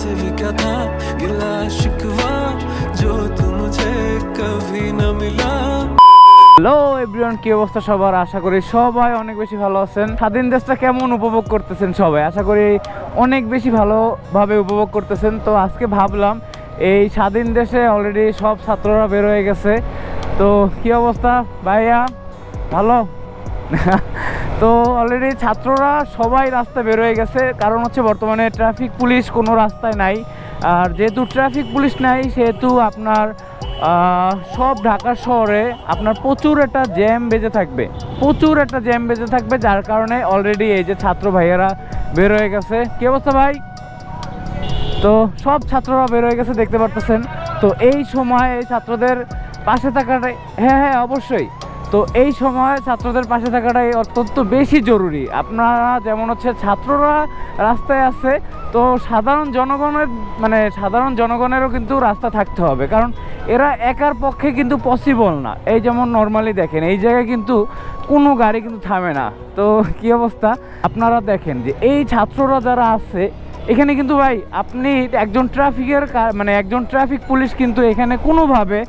से भी क्या था गिला शिकवा जो तू मुझे कभी न मिला হ্যালো এভরিওয়ান কি অবস্থা সবার আশা করি সবাই অনেক বেশি ভালো আছেন স্বাধীন দেশটা কেমন উপভোগ করতেছেন সবাই আশা করি অনেক বেশি ভালোভাবে উপভোগ করতেছেন তো আজকে ভাবলাম এই স্বাধীন দেশে অলরেডি সব ছাত্ররা বের হয়ে গেছে তো কি অবস্থা ভাইয়া ভালো তো অলরেডি ছাত্ররা সবাই রাস্তা বের হয়ে গেছে। কারণ হচ্ছে বর্তমানে ট্রাফিক পুলিশ কোনো রাস্তায় নাই। আর যেহেতু ট্রাফিক পুলিশ নাই, সেহেতু আপনার সব ঢাকা শহরে আপনার প্রচুর একটা জ্যাম বেজে থাকবে। প্রচুর একটা জ্যাম বেজে থাকবে, যার কারণে অলরেডি এই যে ছাত্র ভাইয়েরা বের হয়ে গেছে। কি অবস্থা ভাই? তো সব ছাত্ররা বের হয়ে গেছে, দেখতে পারতেছেন। তো এই সময় এই ছাত্রদের পাশে থাকাটাই হ্যাঁ হ্যাঁ অবশ্যই। তো এই সময় ছাত্রদের পাশে থাকাটাই অত্যন্ত বেশি জরুরি। আপনারা যেমন হচ্ছে ছাত্ররা রাস্তায় আছে, তো সাধারণ জনগণের মানে সাধারণ জনগণেরও কিন্তু রাস্তা থাকতে হবে। কারণ এরা একার পক্ষে কিন্তু পসিবল না। এই যেমন নর্মালি দেখেন, এই জায়গায় কিন্তু কোনো গাড়ি কিন্তু থামে না। তো কি অবস্থা? আপনারা দেখেন যে এই ছাত্ররা যারা আছে, এখানে কিন্তু ভাই, আপনি একজন ট্রাফিকের মানে একজন ট্রাফিক পুলিশ কিন্তু এখানে কোনোভাবে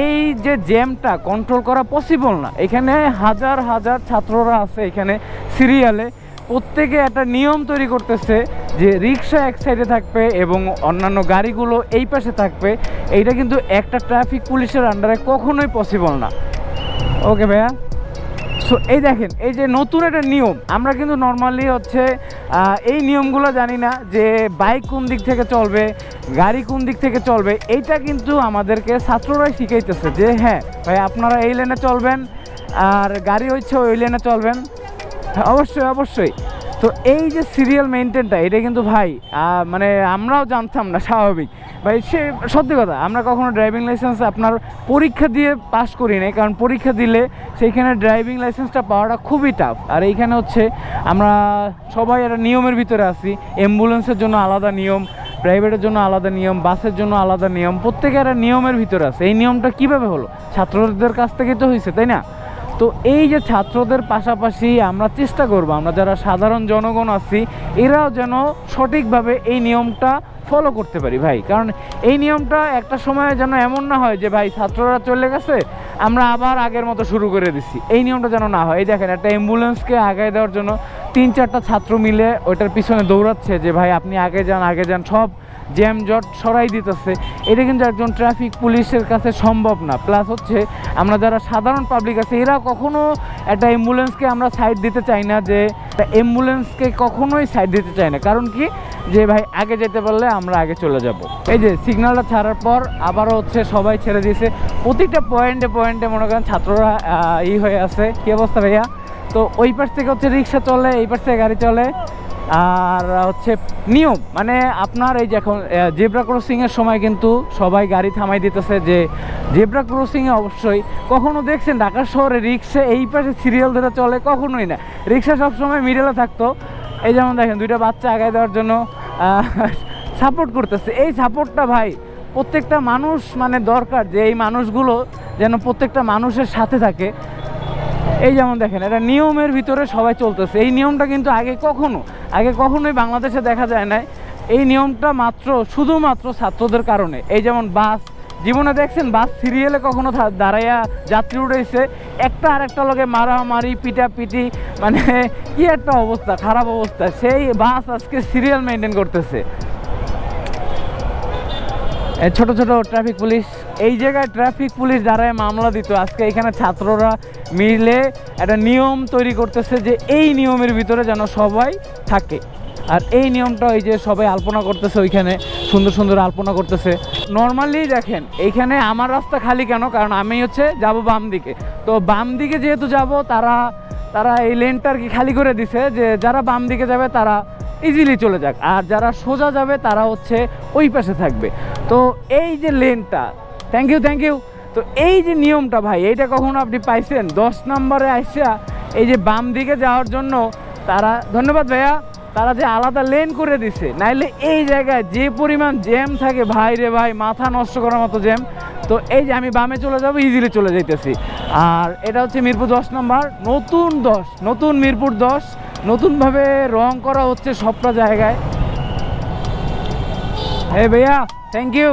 এই যে জ্যামটা কন্ট্রোল করা পসিবল না। এখানে হাজার হাজার ছাত্ররা আছে এখানে সিরিয়ালে প্রত্যেকে একটা নিয়ম তৈরি করতেছে যে রিক্সা এক সাইডে থাকবে এবং অন্যান্য গাড়িগুলো এই পাশে থাকবে। এইটা কিন্তু একটা ট্রাফিক পুলিশের আন্ডারে কখনোই পসিবল না। ওকে ভাইয়া? সো, এই দেখেন, এই যে নতুন একটা নিয়ম, আমরা কিন্তু নর্মালি হচ্ছে এই নিয়মগুলো জানি না যে বাইক কোন দিক থেকে চলবে, গাড়ি কোন দিক থেকে চলবে, এইটা কিন্তু আমাদেরকে ছাত্ররাই শিখাইতেছে যে হ্যাঁ ভাই আপনারা এই লেনে চলবেন, আর গাড়ি হচ্ছে ওই লেনে চলবেন। হ্যাঁ অবশ্যই অবশ্যই। তো এই যে সিরিয়াল মেনটেনটা এটা কিন্তু ভাই মানে আমরাও জানতাম না, স্বাভাবিক। ভাই, সে সত্যি কথা, আমরা কখনো ড্রাইভিং লাইসেন্স আপনার পরীক্ষা দিয়ে পাস করি নাই, কারণ পরীক্ষা দিলে সেইখানে ড্রাইভিং লাইসেন্সটা পাওয়াটা খুবই টাফ আর এইখানে হচ্ছে, আমরা সবাই একটা নিয়মের ভিতরে আছি অ্যাম্বুলেন্সের জন্য আলাদা নিয়ম প্রাইভেটের জন্য আলাদা নিয়ম বাসের জন্য আলাদা নিয়ম, প্রত্যেকে একটা নিয়মের ভিতরে আছে। এই নিয়মটা কীভাবে হলো? ছাত্রদের কাছ থেকে তো হয়েছে তাই না? তো এই যে ছাত্রদের পাশাপাশি আমরা চেষ্টা করব, আমরা যারা সাধারণ জনগণ আছি, এরাও যেন সঠিকভাবে এই নিয়মটা ফলো করতে পারি ভাই। কারণ এই নিয়মটা একটা সময় যেন এমন না হয় যে, ভাই, ছাত্ররা চলে গেছে, আমরা আবার আগের মতো শুরু করে দিচ্ছি এই নিয়মটা যেন না হয়। এই দেখেন, একটা অ্যাম্বুলেন্সকে আগায় দেওয়ার জন্য তিন চারটা ছাত্র মিলে ওইটার পিছনে দৌড়াচ্ছে যে, ভাই, আপনি আগে যান আগে যান, সব জ্যাম জট সরাই দিতেছে। এটা কিন্তু একজন ট্রাফিক পুলিশের কাছে সম্ভব না। প্লাস হচ্ছে, আমরা যারা সাধারণ পাবলিক আছে, এরা কখনো একটা অ্যাম্বুলেন্সকে আমরা সাইড দিতে চাই না যে অ্যাম্বুলেন্সকে কখনোই সাইড দিতে চাই না। কারণ কি? যে ভাই, আগে যেতে পারলে আমরা আগে চলে যাব। এই যে সিগন্যালটা ছাড়ার পর আবারও হচ্ছে সবাই ছেড়ে দিয়েছে। প্রতিটা পয়েন্টে পয়েন্টে মনে করেন ছাত্ররা ই হয়ে আছে। কি অবস্থা ভাইয়া? তো ওই পাশ থেকে হচ্ছে রিক্সা চলে, এই পাশ থেকে গাড়ি চলে। আর হচ্ছে নিয়ম মানে আপনার এই যে এখন জেব্রা ক্রসিংয়ের সময় কিন্তু সবাই গাড়ি থামাই দিতেছে যে জেব্রা ক্রসিংয়ে অবশ্যই কখনো দেখছেন ঢাকা শহরে রিক্সা এই পাশে সিরিয়াল ধরে চলে, কখনোই না। রিক্সা সবসময় মিডলে থাকতো। এই যেমন দেখেন, দুইটা বাচ্চা আগায় দেওয়ার জন্য সাপোর্ট করতেছে। এই সাপোর্টটা ভাই, প্রত্যেকটা মানুষ মানে দরকার যে এই মানুষগুলো যেন প্রত্যেকটা মানুষের সাথে থাকে। এই যেমন দেখেন, এটা নিয়মের ভিতরে সবাই চলতেছে। এই নিয়মটা কিন্তু আগে কখনো আগে কখনোই বাংলাদেশে দেখা যায় না এই নিয়মটা মাত্র, শুধুমাত্র ছাত্রদের কারণে। এই যেমন বাস, জীবনে দেখছেন বাস সিরিয়ালে কখনো দাঁড়াইয়া যাত্রী উঠেছে একটা আর একটা লোকে মারামারি, পিটাপিটি মানে কি একটা অবস্থা, খারাপ অবস্থা। সেই বাস আজকে সিরিয়াল মেনটেন করতেছে। ছোট ছোট ট্রাফিক পুলিশ এই জায়গায় ট্রাফিক পুলিশ দাঁড়ায় মামলা দিত। আজকে এখানে ছাত্ররা মিলে একটা নিয়ম তৈরি করতেছে যে এই নিয়মের ভিতরে যেন সবাই থাকে। আর এই নিয়মটা ওই যে সবাই আলপনা করতেছে ওইখানে, সুন্দর সুন্দর আলপনা করতেছে। নর্মালি দেখেন এইখানে আমার রাস্তা খালি কেন? কারণ আমি হচ্ছে যাব বাম দিকে। তো বাম দিকে যেহেতু যাব, তারা তারা এই লেনটা আর কি খালি করে দিছে যে যারা বাম দিকে যাবে, তারা ইজিলি চলে যাক। আর যারা সোজা যাবে, তারা হচ্ছে ওই পাশে থাকবে। তো এই যে লেনটা থ্যাংক ইউ থ্যাংক ইউ তো এই যে নিয়মটা ভাই, এইটা কখনো আপনি পাইছেন? দশ নম্বরে আইসা এই যে বাম দিকে যাওয়ার জন্য তারা, ধন্যবাদ ভাইয়া, তারা যে আলাদা লেন করে দিছে। নাইলে এই জায়গায় যে পরিমাণ জ্যাম থাকে, ভাই রে ভাই, মাথা নষ্ট করার মতো জ্যাম তো এই যে আমি বামে চলে যাব ইজিলি চলে যেতেছি আর এটা হচ্ছে মিরপুর দশ নম্বর। নতুন দশ, নতুন মিরপুর দশ। নতুনভাবে রং করা হচ্ছে সবটা জায়গায়। হ্যাঁ ভাইয়া thank you